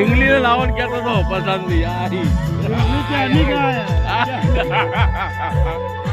English लावण केला तो पसंत आई.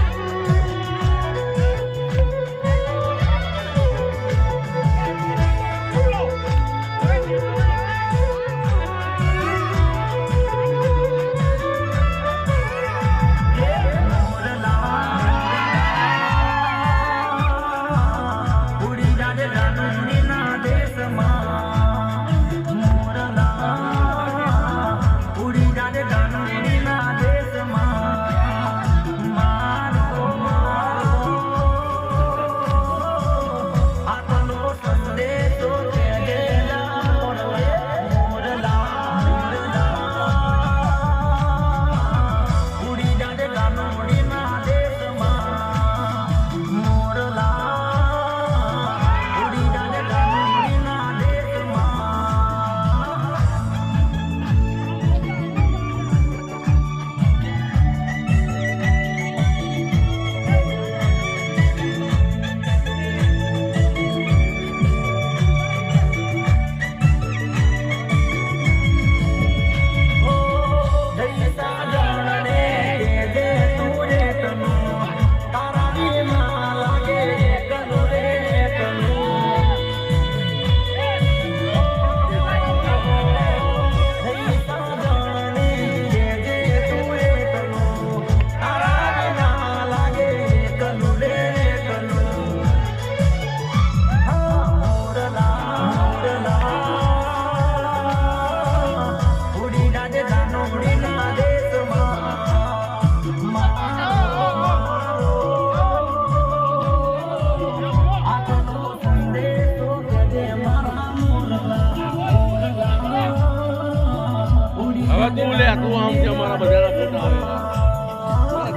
તું લે તું આમ છે અમારા બધાના ફોટા આવેલા